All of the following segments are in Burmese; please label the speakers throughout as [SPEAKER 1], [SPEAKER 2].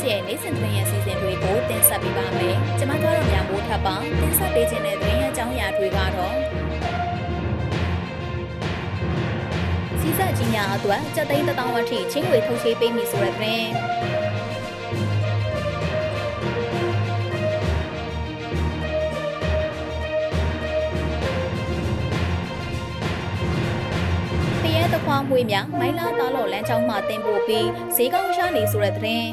[SPEAKER 1] News ရဲ့နေ့စဉ်သတင်းရစီစဉ်တွေကိုတင်ဆက်ပေးပါမယ်။ကျွန်မကတော့မြန်မိုးထပ်ပါတင်ဆက်ပေးခြင်းတဲ့သတင်းအကြောင်းအရာတွေကတော့စီစာကြီးများအတွက်စက်သိန်းတစ်သောင်းအထိချင်းဝေထုတ်ချေးပေးမည်ဆိုတဲ့သတင်းဖရဲသခွားမွေးများမိုင်းလာသားလော်လမ်းချောင်းမှတင်ပို့ပြီးဈေးကောင်းရှာနေဆိုတဲ့သတင်း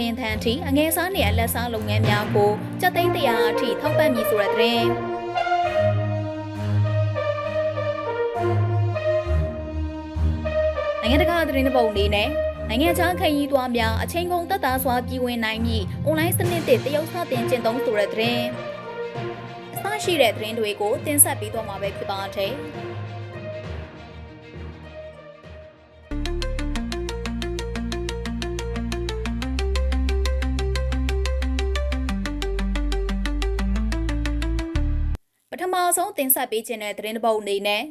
[SPEAKER 1] လင်ထန်အထိအငယ်စားနေအလက်စားလုပ်ငန်းများကိုစက်သိန်းတရာအထိထောက်ပံ့မည်ဆိုတဲ့သတင်းနိုင်ငံတကာသတင်းတစ်ပုဒ်အနေနဲ့နိုင်ငံခြားခရီးသွားများအချိန်ကုန်တက်တာစွာပြည်ဝင်နိုင်မည့်အွန်လိုင်းစနစ်တစ်တရုတ်စတင်ကျင့်သုံးဆိုတဲ့သတင်းအစရှိတဲ့သတင်းတွေကိုတင်ဆက်ပေးသွားမှာပဲဖြစ်ပါတယ် ပထမဆုံးတင်ဆက်ပေးခြင်းတဲ့သတင်းတစ်ပုဒ်အနေနဲ့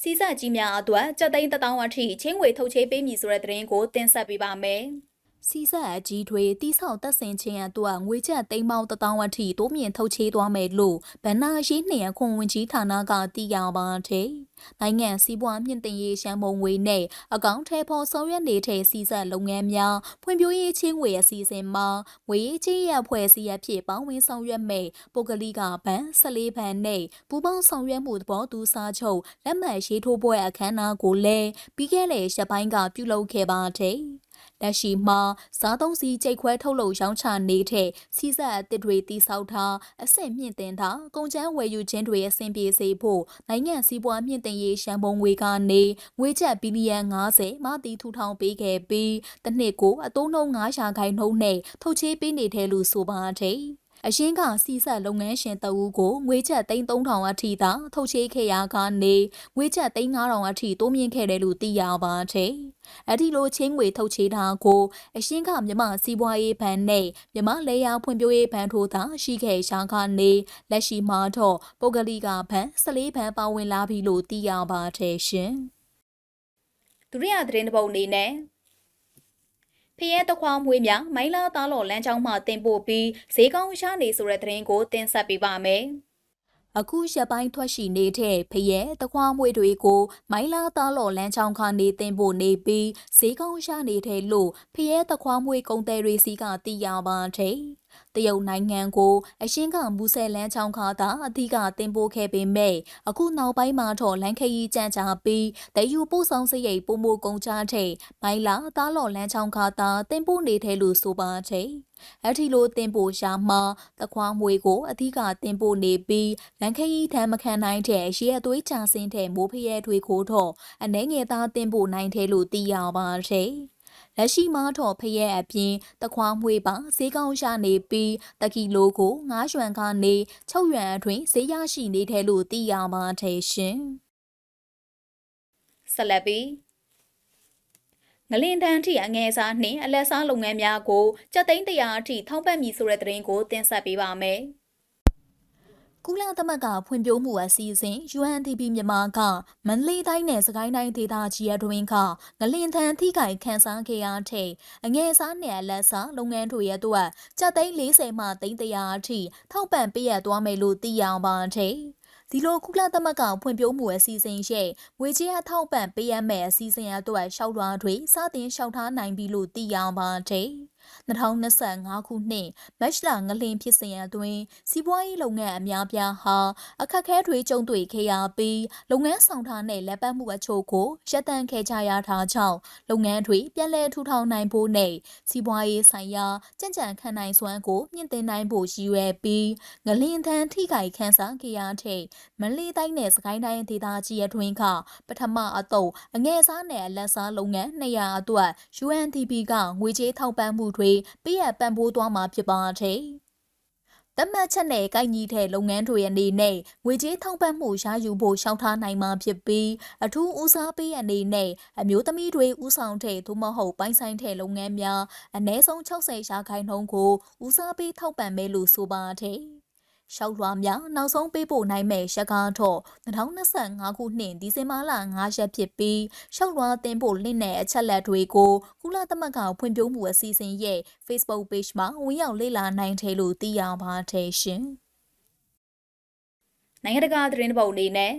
[SPEAKER 1] စီးစကြီးများအတွက်စက်သိန်းတစ်တောင်းအထိချင်းဝေထုတ်ချေးပေးမည်ဆိုတဲ့သတင်းကိုတင်ဆက်ပေးပါမယ်။ စီးစအကြီးထွေးတိဆောက်တက်ဆင်ခြင်းအတွက်ငွေကျပ်သိန်းပေါင်းတစ်တောင်းအထိတိုးမြင့်ထုတ်ချေးသွားမယ်လို့ဗန်နာရှိနှင့်ခွန်ဝင်ကြီးဌာနကသိရပါတယ်။နိုင်ငံစီးပွားမြင့်တင်ရေးရှမ်းပုံငွေနဲ့အကောင့်ထဲပေါ်ဆောင်ရွက်နေတဲ့စီးစလုပ်ငန်းများဖွံ့ဖြိုးရေးချင်းငွေအစီအစဉ်မှာငွေရေးချင်းရဖွဲ့စည်းရဖြစ်ပေါင်းဝင်ဆောင်ရွက်မဲ့ပုဂ္ဂလိကဘဏ်14ဘဏ်နဲ့ပူးပေါင်းဆောင်ရွက်မှုသဘောတူစာချုပ်လက်မှတ်ရေးထိုးပွဲအခမ်းအနားကိုလည်းပြီးခဲ့တဲ့ရက်ပိုင်းကပြုလုပ်ခဲ့ပါတယ်။ လက်ရှိမှာစားသုံးစီကြိတ်ခွဲထုတ်လုပ်ရောင်းချနေတဲ့စီးစက်အသစ်တွေတိစောက်ထားအဆင့်မြင့်တင်ထားကုန်ကျန်းဝယ်ယူခြင်းတွေအဆင်ပြေစေဖို့နိုင်ငံစီးပွားမြင့်တင်ရေးရှမ်းပုံငွေကနေငွေကျပ်ဘီလီယံ90မှတီထူထောင်ပေးခဲ့ပြီးတစ်နှစ်ကိုအသုံးနှုန်း900ခိုင်နှုန်းနဲ့ထုတ်ချေးပေးနေတယ်လို့ဆိုပါတယ်။ အရင်ကစီဆက်လုပ်ငန်းရှင်တအူးကိုငွေကျပ်3000အထိသာထုတ်ချေးခဲ့ရကနေငွေကျပ်3000အထိတိုးမြင့်ခဲ့တယ်လို့သိရပါတယ်။အဲ့ဒီလိုချင်းငွေထုတ်ချေးတာကိုအရင်ကမြမစီးပွားရေးဘဏ်နဲ့မြမလေယာဖွံ့ဖြိုးရေးဘဏ်တို့သာရှိခဲ့ရှာကနေလက်ရှိမှာတော့ပုဂ္ဂလိကဘဏ်14ဘဏ်ပါဝင်လာပြီလို့သိရပါတယ်ရှင်။ဒုတိယသတင်းတစ်ပုဒ်အနေနဲ့ ဖရဲတခွားမွေးများမိုင်းလာသားလော်လမ်းကြောင်းမှတင်ပို့ပြီးဈေးကောင်းရှာနေဆိုတဲ့သတင်းကိုတင်ဆက်ပေးပါမယ်။အခုရက်ပိုင်းထွက်ရှိနေတဲ့ဖရဲတခွားမွေးတွေကိုမိုင်းလာသားလော်လမ်းချောင်းခါနေတင်ဖို့နေပြီးဈေးကောင်းရှာနေတဲ့လို့ဖရဲတခွားမွေးကုံတယ်တွေစီကသိရပါတယ်။ တရုတ်နိုင်ငံကိုအရှင်းကမူဆယ်လန်းချောင်းခါသာအဓိကတင်ပို့ခဲ့ပေမဲ့အခုနောက်ပိုင်းမှာတော့လန်ခရီးကြံ့ကြာပြီးတယူပို့ဆောင်စရိတ်ပုံမိုကုန်ချတဲ့မိုင်လာသားလော်လန်းချောင်းခါသာတင်ပို့နေတဲ့လို့ဆိုပါတယ်အထီလိုတင်ပို့ရှာမှာတခွားမွေကိုအဓိကတင်ပို့နေပြီးလန်ခရီးထမ်းမခံနိုင်တဲ့ရေအသွေးချဆင်းတဲ့မိုးဖရဲတွေကိုတော့အနှဲငယ်သားတင်ပို့နိုင်တယ်လို့သိရပါတယ်။ လက်ရှိမှာတော့ဖရဲအပြင်တခွားမွေးပါဈေးကောင်းရနေပြီးတကီလိုကို9ရွှန်ကနေ6ရွှန်အတွင်းဈေးရရှိနေတယ်လို့သိရပါတယ်ရှင်ဆက်လက်ပြီးငလင်တန်းထိအငယ်စားနှင့်အလက်စားလုပ်ငန်းများကိုစက်သိန်းတရာအထိထောက်ပံ့မည်ဆိုတဲ့သတင်းကိုတင်ဆက်ပေးပါမယ်။ ကုလသမဂ္ဂဖွံ့ဖြိုးမှုအစီအစဉ် UNDP မြန်မာကမန္တလေးတိုင်းနယ်စကိုင်းတိုင်းဒေသကြီးအတွင်းကငလင်ထန်ထိခိုက်ခန်းစားခဲ့ရတဲ့အငယ်စားနယ်လက်စားလုပ်ငန်းတွေရဲ့အတွက်စက်သိန်း40မှသိန်း100အထိထောက်ပံ့ပေးရသွားမယ်လို့သိရပါတယ်။ဒီလိုကုလသမဂ္ဂဖွံ့ဖြိုးမှုအစီအစဉ်ရဲ့ငွေကြေးအထောက်ပံ့ပေးရမယ့်အစီအစဉ်အတွက်ရှောက်လွှာတွေစတင်လျှောက်ထားနိုင်ပြီလို့သိရပါတယ်။ 2025ခုနှစ်မတ်လငလင်ဖြစ်စဉ်အတွင်းစီးပွားရေးလုပ်ငန်းအများပြားဟာအခက်အခဲတွေကြုံတွေ့ခဲ့ရပြီးလုပ်ငန်းဆောင်ထားတဲ့လက်ပတ်မှုအချို့ကိုရပ်တန့်ခဲ့ကြရတာကြောင့်လုပ်ငန်းတွေပြန်လည်ထူထောင်နိုင်ဖို့နဲ့စီးပွားရေးဆိုင်ရာကြံ့ကြံခံနိုင်စွမ်းကိုမြင့်တင်နိုင်ဖို့ရည်ရွယ်ပြီးငလင်ထန်ထိခိုက်ခန်းစားခဲ့ရတဲ့မလေးတိုင်းနယ်စကိုင်းတိုင်းဒေသကြီးအတွင်းကပထမအတုပ်အငယ်စားနယ်အလက်စားလုပ်ငန်း200အတွက် UNDP ကငွေကြေးထောက်ပံ့မှုတွေပေးအပ်ပံ့ပိုးသွားမှာဖြစ်ပါတယ်။တမတ်ချက်နဲ့ကိုက်ညီတဲ့လုပ်ငန်းတွေအနေနဲ့ငွေကြေးထောက်ပံ့မှုရယူဖို့ရှောက်ထားနိုင်မှာဖြစ်ပြီးအထူးဦးစားပေးအနေနဲ့အမျိုးသမီးတွေဦးဆောင်တဲ့သို့မဟုတ်ပိုင်းဆိုင်တဲ့လုပ်ငန်းများအ ਨੇ ဆုံး60ရာခိုင်နှုန်းကိုဦးစားပေးထောက်ပံ့မယ်လို့ဆိုပါတယ်။ ရှောက်လွှာများနောက်ဆုံးပေးပို့နိုင်မဲ့ရက်ကားတော့2025ခုနှစ်ဒီဇင်ဘာလ9ရက်ဖြစ်ပြီးရှောက်လွှာတင်ပို့လင့်တဲ့အချက်လက်တွေကိုကုလသမဂ္ဂဖွံ့ဖြိုးမှုအစီအစဉ်ရဲ့ Facebook Page မှာဝင်ရောက်လေ့လာနိုင်တယ်လို့သိရပါတယ်ရှင်။နိုင်ငံတကာသတင်းပုတ်အနေနဲ့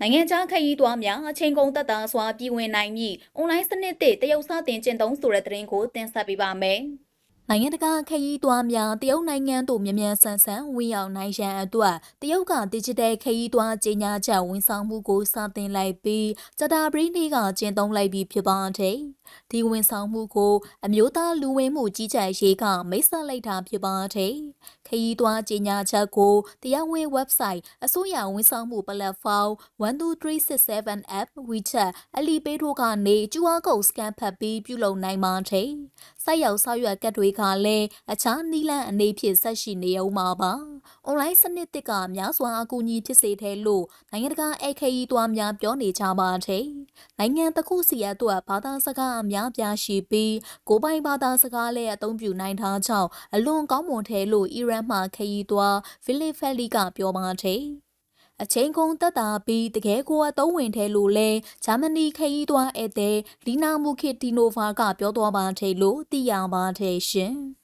[SPEAKER 1] နိုင်ငံခြားခရီးသွားများအချိန်ကုန်သက်သာစွာပြည်ဝင်နိုင်မည့်အွန်လိုင်းစနစ်သစ်တရုတ်စတင်ကျင့်သုံးဆိုတဲ့သတင်းကိုတင်ဆက်ပေးပါမယ်။ နိုင်ငံတကာခရီးသွားများတရုတ်နိုင်ငံသို့မြန်မြန်ဆန်ဆန်ဝင်ရောက်နိုင်ရန်အတွက်တရုတ်က digital ခရီးသွားကြေညာချက်ဝန်ဆောင်မှုကိုစတင်လိုက်ပြီးစတာပရီနေ့ကကျင်းသုံးလိုက်ပြီးဖြစ်ပါတယ်။ဒီဝန်ဆောင်မှုကို အမျိုးသားလူဝင်မှုကြီးကြပ်ရေးကမိတ်ဆက်လိုက်တာဖြစ်ပါတယ်။ခရီးသွားကြေညာချက်ကိုတရားဝင် website အစိုးရဝန်ဆောင်မှု platform 12367 app WeChat အလီပေးတို့ကနေ QR code scan ဖတ်ပြီးပြုလုပ်နိုင်ပါတယ်။စိုက်ရောက်ဆောက်ရွက်ကတ်တွေကလည်းအခြားနီလန်အနေဖြင့်ဆက်ရှိနေအောင်ပါပါ။ online စနစ်တစ်ကများစွာအကူအညီဖြစ်စေတယ်လို့နိုင်ငံတကာအခရီးသွားများပြောနေကြပါတယ်။နိုင်ငံတစ်ခုစီအတွက်ဘာသာစကားအများပြားရှိပြီးကိုပိုင်ဘာသာစကားလည်းအသုံးပြုနိုင်တာကြောင့်အလွန်ကောင်းမွန်တယ်လို့အီရန်မှခရီးသွားဖီလစ်ဖက်လီကပြောပါတယ်။အချိန်ကုန်တက်တာပြီးတကယ်ကိုအသုံးဝင်တယ်လို့လဲဂျာမနီခရီးသွားဧည့်သည်လီနာမူခစ်တီနိုဗာကပြောသွားပါတယ်လို့သိရပါတယ်ရှင်။